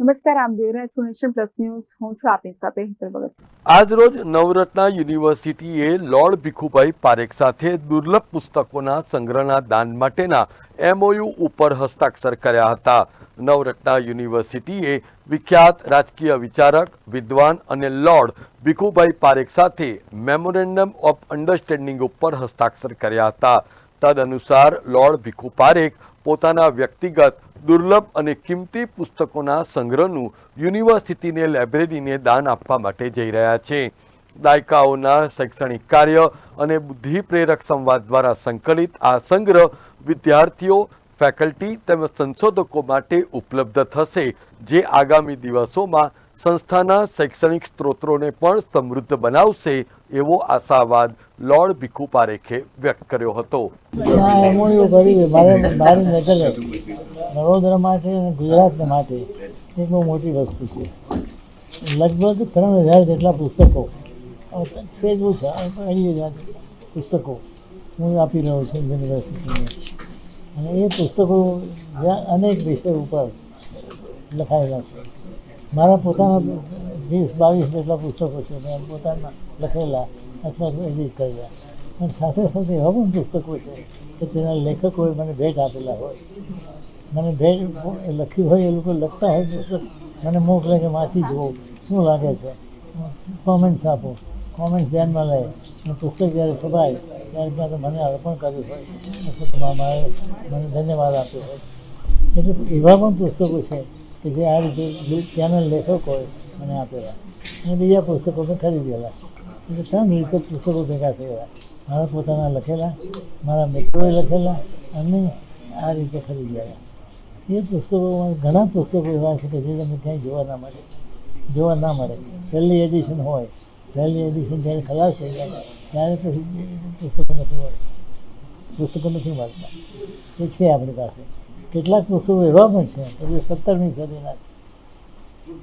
નમસ્કાર આમ જોઈ રહ્યા છો નેશન પ્લસ ન્યૂઝ. હું છું આપની સાથે હિતલ ભગત. આજરોજ નવરત્ના યુનિવર્સિટીએ લોર્ડ ભીખુભાઈ પારેખ સાથે દુર્લભ પુસ્તકોના સંગ્રહના દાન માટેના એમઓયુ ઉપર હસ્તાક્ષર કર્યા હતા. નવરત્ના યુનિવર્સિટીએ વિખ્યાત રાજકીય વિચારક, વિદ્વાન અને લોર્ડ ભીખુભાઈ પારેખ સાથે મેમોરેન્ડમ ઓફ અન્ડરસ્ટેન્ડિંગ ઉપર હસ્તાક્ષર કર્યા હતા. તદનુસાર લોર્ડ ભીખુ પારેખ પોતાના વ્યક્તિગત, દુર્લભ અને કિંમતી પુસ્તકોના સંગ્રહનું યુનિવર્સિટીને, લાઇબ્રેરીને દાન આપવા માટે જઈ રહ્યા છે. દાયકાઓના શૈક્ષણિક કાર્ય અને બુદ્ધિપ્રેરક સંવાદ દ્વારા સંકલિત આ સંગ્રહ વિદ્યાર્થીઓ, ફેકલ્ટી તેમજ સંશોધકો માટે ઉપલબ્ધ થશે, જે આગામી દિવસોમાં સંસ્થાના શૈક્ષણિક સ્ત્રોતોને પણ સમૃદ્ધ બનાવશે એવો આશાવાદ લોર્ડ ભીખુ પારેખે વ્યક્ત કર્યો હતો. વડોદરા માટે અને ગુજરાત માટે એક બહુ મોટી વસ્તુ છે. લગભગ ત્રણ હજાર જેટલા પુસ્તકો સેજ ઓછા અઢી હજાર પુસ્તકો હું આપી રહ્યો છું યુનિવર્સિટીને. અને એ પુસ્તકો અનેક વિષય ઉપર લખાયેલા છે. મારા પોતાના વીસ, બાવીસ જેટલા પુસ્તકો છે, મેં પોતાના લખેલા, અથવા એડિટ કરેલા પણ સાથે સાથે એવા પણ પુસ્તકો છે કે તેના લેખકોએ મને ભેટ આપેલા હોય. મને ભેટ લખ્યું હોય એ લોકો લખતા હોય પુસ્તક મને મોકલે કે વાંચી જુઓ, શું લાગે છે? કોમેન્ટ્સ આપો. કોમેન્ટ્સ ધ્યાનમાં લે. અને પુસ્તક જ્યારે છપાય, ત્યારે ત્યાં મને અર્પણ કર્યું હોય. અથવા મારે મને ધન્યવાદ આપ્યો હોય. એટલે એવા પણ પુસ્તકો છે કે જે આ રીતે ત્યાંના લેખકોએ મને આપેલા અને બીજા પુસ્તકો મેં ખરીદેલા એટલે ત્રણ રીતે પુસ્તકો ભેગા થયેલા મારા પોતાના લખેલા, મારા મિત્રોએ લખેલા અને આ રીતે ખરીદેલા એ પુસ્તકોમાં ઘણા પુસ્તકો એવા છે કે જે તમને ક્યાંય જોવા ના મળે. જોવા ના મળે. પહેલી એડિશન હોય, પહેલી એડિશન જ્યારે ખલાસ થઈ જાય, ત્યારે પછી પુસ્તકો નથી મળતા. પુસ્તકો નથી મળતા. એ છે આપણી પાસે. કેટલાક પુસ્તકો એવા પણ છે કે જે સત્તરમી સદીના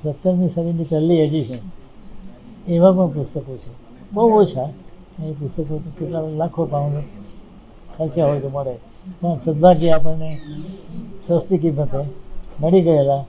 છે. સત્તરમી સદીની પહેલી એડિશન એવા પણ પુસ્તકો છે. બહુ ઓછા. એ પુસ્તકો તો કેટલા લાખો પાઉન્ડ ખર્ચા હોય તો મળે. પણ સદભાગ્ય આપણને સસ્તી કિંમતે મળી ગયેલા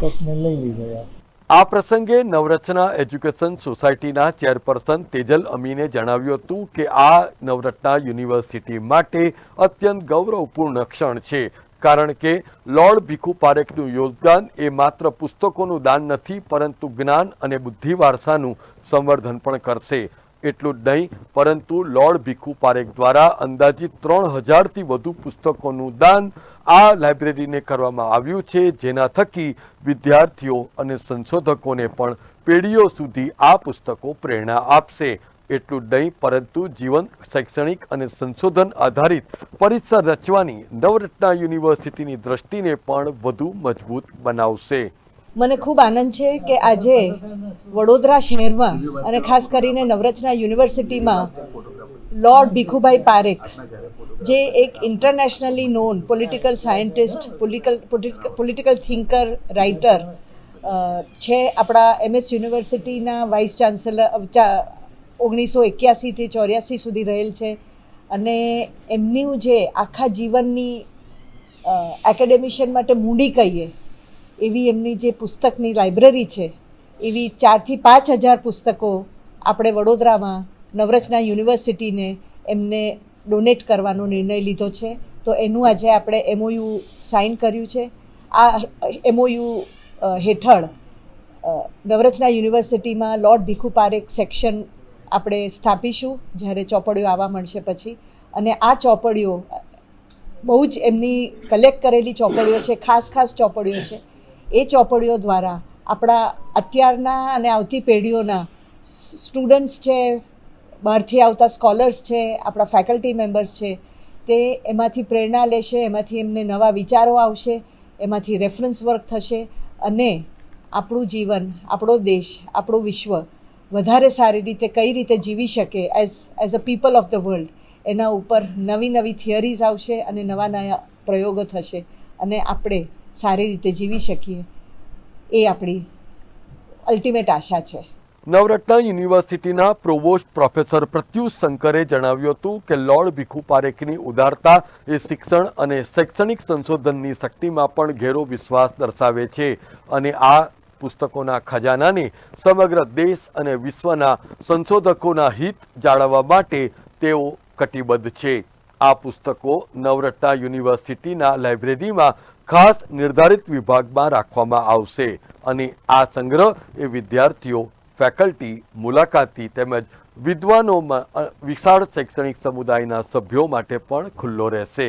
તો મેં લઈ ગયા આ પ્રસંગે નવરત્ના એજ્યુકેશન સોસાયટીના ચેરપર્સન તેજલ અમીને જણાવ્યું હતું કે આ નવરત્ના યુનિવર્સિટી માટે અત્યંત ગૌરવપૂર્ણ ક્ષણ છે. કારણ કે લોર્ડ ભીખુ પારેખનું યોગદાન એ માત્ર પુસ્તકોનું દાન નથી, પરંતુ જ્ઞાન અને બુદ્ધિ વારસાનું સંવર્ધન પણ કરશે. એટલું જ નહીં, પરંતુ લોર્ડ ભીખુ પારેખ દ્વારા અંદાજિત ત્રણ હજારથી વધુ પુસ્તકોનું દાન આ લાઇબ્રેરીને કરવામાં આવ્યું છે, જેના થકી વિદ્યાર્થીઓ અને સંશોધકોને પણ પેઢીઓ સુધી આ પુસ્તકો પ્રેરણા આપશે. એટલું જ નહીં, પરંતુ જીવન, શૈક્ષણિક અને સંશોધન આધારિત પરિસર રચવાની નવરત્ના યુનિવર્સિટીની દ્રષ્ટિને પણ વધુ મજબૂત બનાવશે. મને ખૂબ આનંદ છે કે આજે વડોદરા શહેરમાં અને ખાસ કરીને નવરચના યુનિવર્સિટીમાં લોર્ડ ભીખુભાઈ પારેખ, જે એક internationally non political scientist political political thinker writer છે આપણા એમએસ યુનિવર્સિટીના વાઇસ ચાન્સેલર ઓગણીસો એક્યાસીથી ચોર્યાસી સુધી રહેલ છે અને એમનું જે આખા જીવનની એકેડેમિશિયન માટે મૂડી કહીએ, એવી એમની જે પુસ્તકની લાઇબ્રેરી છે, એવી ચારથી પાંચ હજાર પુસ્તકો આપણે વડોદરામાં નવરચના યુનિવર્સિટીને એમને ડોનેટ કરવાનો નિર્ણય લીધો છે. તો એનું આજે આપણે એમઓયુ સાઇન કર્યું છે. આ એમઓયુ હેઠળ નવરચના યુનિવર્સિટીમાં લોર્ડ ભીખુ પારેખ સેક્શન આપણે સ્થાપીશું, જ્યારે ચોપડીઓ આવવા મળશે પછી. અને આ ચોપડીઓ, બહુ જ એમની કલેક્ટ કરેલી ચોપડીઓ છે, ખાસ ખાસ ચોપડીઓ છે. એ ચોપડીઓ દ્વારા આપણા અત્યારના અને આવતી પેઢીઓના સ્ટુડન્ટ્સ છે, બહારથી આવતા સ્કોલર્સ છે, આપણા ફેકલ્ટી મેમ્બર્સ છે, તે એમાંથી પ્રેરણા લેશે, એમાંથી એમને નવા વિચારો આવશે, એમાંથી રેફરન્સ વર્ક થશે. અને આપણું જીવન, આપણો દેશ, આપણું વિશ્વ વધારે સારી રીતે કઈ રીતે જીવી શકે as as a people of the world એના ઉપર નવી નવી થિયરીઝ આવશે અને નવા નવા પ્રયોગો થશે અને આપણે સારી રીતે જીવી શકીએ. એ આપણી અલ્ટિમેટ આશા છે. નવરત્ન યુનિવર્સિટીના પ્રોવોસ્ટ પ્રોફેસર પ્રત્યુષ શંકરે જણાવ્યું હતું કે લોર્ડ ભીખુ પારેખની ઉદારતા એ શિક્ષણ અને શૈક્ષણિક સંશોધનની શક્તિમાં પણ ઘેરો વિશ્વાસ દર્શાવે છે અને આ પુસ્તકોના ખજાનાને સમગ્ર દેશ અને વિશ્વના સંશોધકોના હિત જાળવવા માટે તેઓ કટિબદ્ધ છે. આ પુસ્તકો નવરત્ના યુનિવર્સિટીના લાઇબ્રેરીમાં ખાસ નિર્ધારિત વિભાગમાં રાખવામાં આવશે અને આ સંગ્રહ એ વિદ્યાર્થીઓ, ફેકલ્ટી, મુલાકાતી તેમજ વિદ્વાનોમાં વિશાળ શૈક્ષણિક સમુદાયના સભ્યો માટે પણ ખુલ્લો રહેશે.